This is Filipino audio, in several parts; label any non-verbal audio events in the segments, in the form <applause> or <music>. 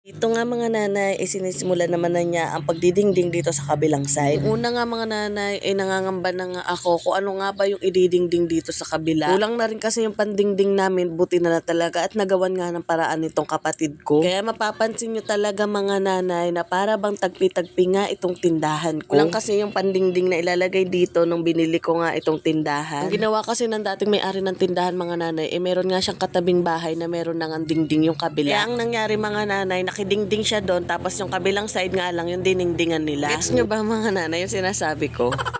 Ito nga mga nanay, eh, sinisimula naman na niya ang pagdidingding dito sa kabilang side. Yung Una nga mga nanay, ay nangangamba na nga ako kung ano nga ba yung ididingding dito sa kabila. Kulang na rin kasi yung pandingding namin, buti na na talaga at nagawan nga ng paraan nitong kapatid ko. Kaya mapapansin nyo talaga mga nanay na para bang tagpi-tagpi nga itong tindahan ko. Kulang kasi yung pandingding na ilalagay dito nung binili ko nga itong tindahan. Ang ginawa kasi ng dating may-ari ng tindahan mga nanay, eh meron nga siyang katabing bahay na meron nang dingding yung kabila. Kaya ang nangyari mga nanay, nakidingding siya doon tapos yung kabilang side nga lang yung diningdingan nila. Gets nyo ba mga nanay yung sinasabi ko? <laughs>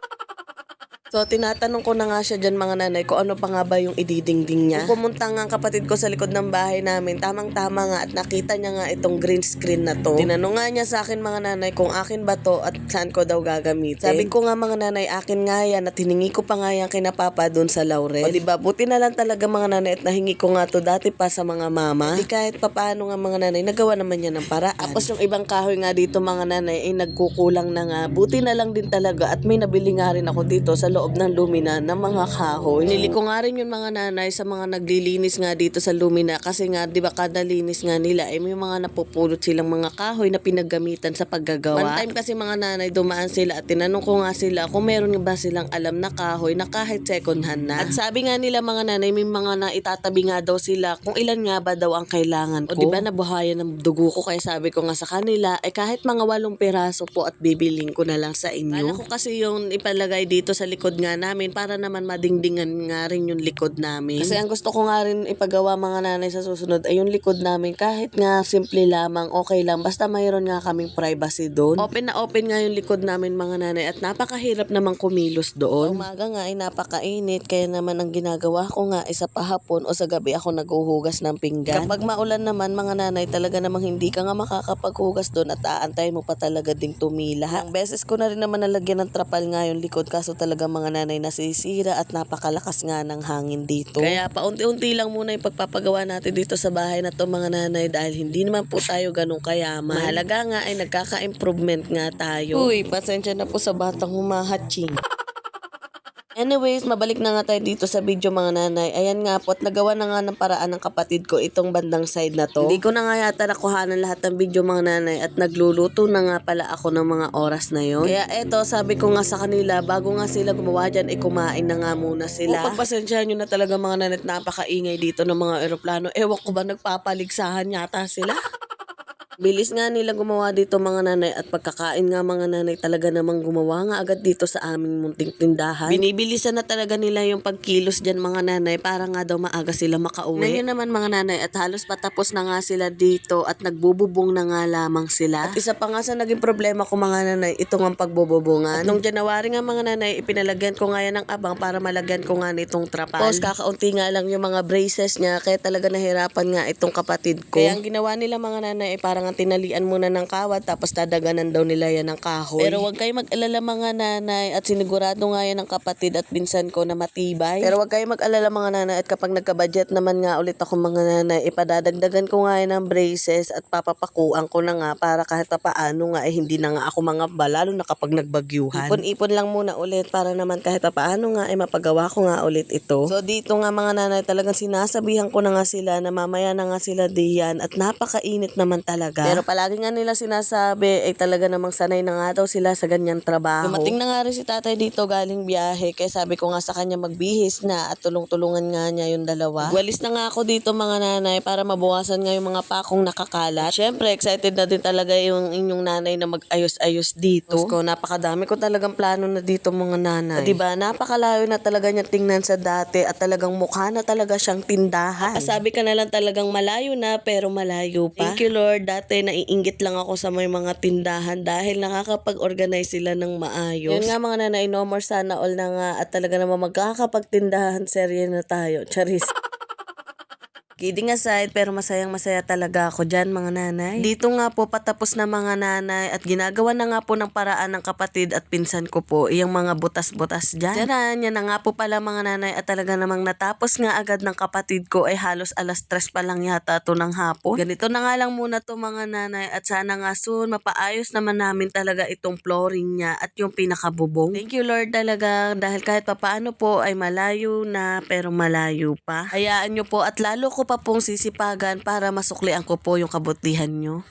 So, tinatanong ko na nga siya dyan mga nanay kung ano pa nga ba yung ididingding niya. Pumunta nga ang kapatid ko sa likod ng bahay namin, tamang-tama nga at nakita niya nga itong green screen na to. Tinanong nga niya sa akin mga nanay kung akin ba to at saan ko daw gagamitin. Sabi ko nga mga nanay, akin nga yan at hiningi ko pa nga yan kina papa dun sa Laurel. O diba, buti na lang talaga mga nanay at nahingi ko nga to dati pa sa mga mama. Di kahit papaano nga mga nanay, nagawa naman niya ng paraan. Tapos yung ibang kahoy nga dito mga nanay ay nagkukulang na nga. Buti na lang din talaga at may nabili nga rin ako dito sa loob ng Lumina ng mga kahoy. Nili ko nga rin yung mga nanay sa mga naglilinis nga dito sa Lumina kasi nga 'di ba kada linis nga nila ay may mga napupulot silang mga kahoy na pinaggamitan sa paggagawa. One time kasi mga nanay dumaan sila at tinanong ko nga sila kung meron ba silang alam na kahoy na kahit second hand na. At sabi nga nila mga nanay may mga na itatabi nga daw sila kung ilan nga ba daw ang kailangan ko. O 'di ba nabuhayan ng dugo ko kaya sabi ko nga sa kanila ay kahit mga walong piraso po at bibiling ko na lang sa inyo. Kala ko kasi yung ipalagay dito sa likod nga namin para naman madingdingan nga rin yung likod namin. Kasi ang gusto ko nga rin ipagawa mga nanay sa susunod ay yung likod namin kahit nga simple lamang okay lang basta mayroon nga kaming privacy doon. Open na open nga yung likod namin mga nanay at napakahirap namang kumilos doon. Umaga nga ay napakainit kaya naman ang ginagawa ko nga isa pa hapon o sa gabi ako naghuhugas ng pinggan. Kapag maulan naman mga nanay talaga namang hindi ka nga makakapaghugas doon at aantayin mo pa talaga ding tumila. Ang beses ko na rin naman nalagyan ng trapal nga yung likod kaso talaga mga nanay nasisira at napakalakas nga ng hangin dito. Kaya paunti-unti lang muna yung pagpapagawa natin dito sa bahay na to mga nanay dahil hindi naman po tayo ganun kayaman. Mahalaga nga ay nagkaka-improvement nga tayo. Uy, pasensya na po sa batang humahatching. Anyways, mabalik na nga tayo dito sa video mga nanay. Ayan nga po, at nagawa na nga ng paraan ng kapatid ko itong bandang side na to. Hindi ko na nga yata nakuhanan lahat ng video mga nanay at nagluluto na nga pala ako ng mga oras na yon. Kaya eto, sabi ko nga sa kanila, bago nga sila gumawa dyan, eh kumain na nga muna sila. O pagpasensyahan nyo na talaga mga nanay at napakaingay dito ng mga eroplano. Ewan ko ba nagpapaligsahan yata sila? <laughs> Bilis nga nila gumawa dito mga nanay at pagkakain nga mga nanay talaga namang gumawa nga agad dito sa aming munting tindahan. Binibilisan na talaga nila yung pagkilos dyan mga nanay para nga daw maaga sila makauwi. Ngayon naman mga nanay at halos patapos na nga sila dito at nagbububong na nga lamang sila. At isa pa nga sa naging problema ko mga nanay, ito nga pagbububungan. At nung January nga mga nanay, ipinalagyan ko nga yan ng abang para malagyan ko nga nitong trapal. Tapos kakaunti nga lang yung mga braces niya kaya talaga nahirapan nga itong kapatid ko. Kaya ang ginawa nila mga nanay ay parang ang tinalian muna ng kawat tapos dadaganan daw nila yan ng kahoy. Pero wag kayo mag-alala mga nanay at sinigurado nga yan ng kapatid at binsan ko na matibay. Pero wag kayo mag-alala mga nanay at kapag nagka-budget naman nga ulit ako mga nanay, ipadadagdagan ko nga yan ng braces at papapakuan ko na nga para kahit pa paano nga eh hindi na nga ako mga lalo na kapag nagbagyuhan. Ipon-ipon lang muna ulit para naman kahit pa paano nga ay mapagawa ko nga ulit ito. So dito nga mga nanay talagang sinasabihan ko na nga sila na mamaya na nga sila diyan at napakainit naman talaga. Pero palagi nga nila sinasabi ay talaga namang sanay na nga daw sila sa ganyang trabaho. Dumating na nga rin si tatay dito galing biyahe kaya sabi ko nga sa kanya magbihis na at tulong-tulungan nga niya yung dalawa. Walis na nga ako dito mga nanay para mabawasan nga yung mga pakong nakakalat. Siyempre excited na din talaga yung inyong nanay na mag-ayos-ayos dito. ko, napakadami ko talagang plano na dito mga nanay. Diba, napakalayo na talaga niya tingnan sa dati at talagang mukha na talaga siyang tindahan. Sabi ka na lang talagang malayo na pero malayo pa. Thank you Lord, dati naiinggit lang ako sa may mga tindahan dahil nakakapag-organize sila ng maayos. Yun nga mga nanay, no more sana all na nga at talaga naman magkakapagtindahan serye na tayo. Charis. <laughs> Kidding aside, pero masayang masaya talaga ako dyan mga nanay. Dito nga po patapos na mga nanay at ginagawa na nga po ng paraan ng kapatid at pinsan ko po yung mga butas-butas dyan. Diyan, yan na nga po pala mga nanay at talaga namang natapos nga agad ng kapatid ko ay halos alas 3 pa lang yata to ng hapon. Ganito na nga lang muna to mga nanay at sana nga soon mapaayos naman namin talaga itong flooring niya at yung pinakabubong. Thank you Lord talaga dahil kahit papaano po ay malayo na pero malayo pa. Hayaan nyo po at lalo ko pa pong sisipagan para masuklian ko po yung kabutihan nyo.